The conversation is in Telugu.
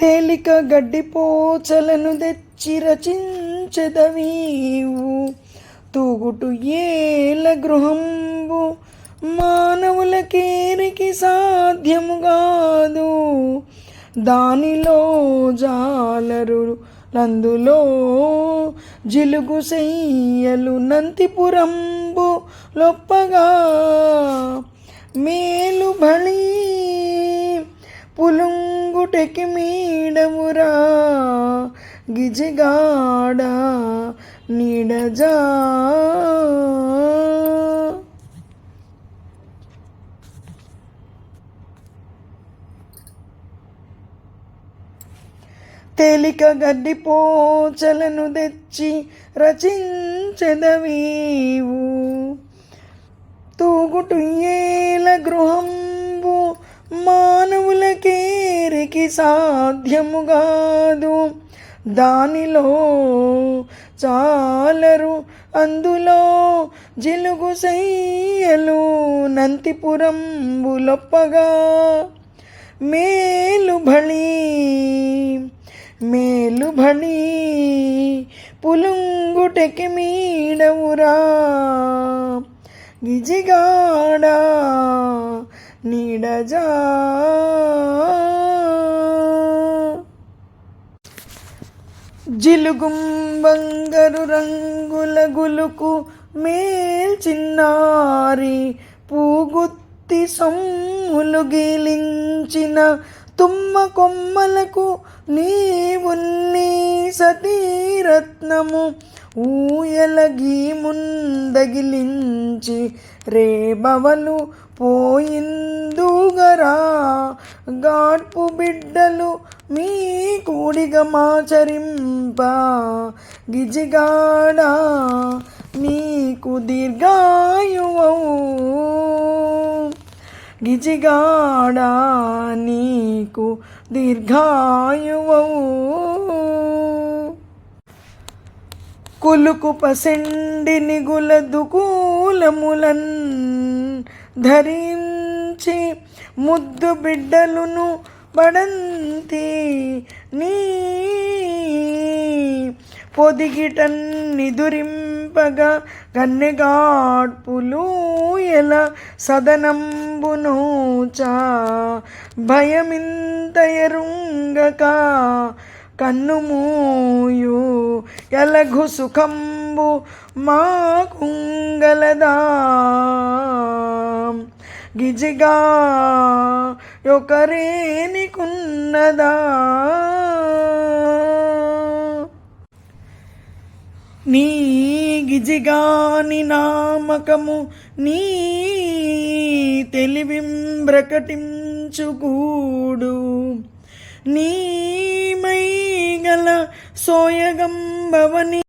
తేలిక గడ్డిపోచలను తెచ్చి రచించదవీవు. తూగుటు ఏల గృహంబు మానవులకేరికి సాధ్యము కాదు. దానిలో జాలరు నందులో జిలుగు సెయ్యలు నంతిపురంబు లొప్పగా మేలు బళి పులుంగుటెకి మీడమురా గిజిగాడ నీడజా. తేలిక గడ్డి పోచలను తెచ్చి రచించెదవీవు తూగుటు ఏల గృహంబు మానవులకేరికి సాధ్యము కాదు. దానిలో చాలరు అందులో జిలుగు సెయ్యలు నంతిపురంబులొప్పగా. మేలు భళి మేలు భళి పులుంగుటెకి మీడవురా. గిజిగాడా నీడజా. జిలుగుంబంగరు రంగుల గులుకు మేల్చిన్నారి పూగుత్తి సొమ్ములు గీలించిన తుమ్మ కొమ్మలకు నీవున్నీ సతీరత్నము. ఊయలగి నుంచి రేబవలు పోయిందుగరా. గాడ్పు బిడ్డలు మీ కూడిగా మాచరింప. గిజిగాడ నీకు దీర్ఘాయువవు. గిజిగాడా నీకు దీర్ఘాయువవు. కులుకు పసెండి నిగుల దుకూలములన్ ధరించి ముద్దు బిడ్డలును పడంతి నీ పొదిగిటన్ నిదురింపగా గన్నెగాడ్పులు ఎల సదనంబునోచా భయమింత ఎరుంగక కన్నుమూయు ఎలఘు సుఖంబు మా కుంగలదా. గిజిగా ఒకరేనికున్నదా నీ గిజిగాని నామకము నీ తెలివింబ్రకటించుకూడు నీ सोऽयगं भवनि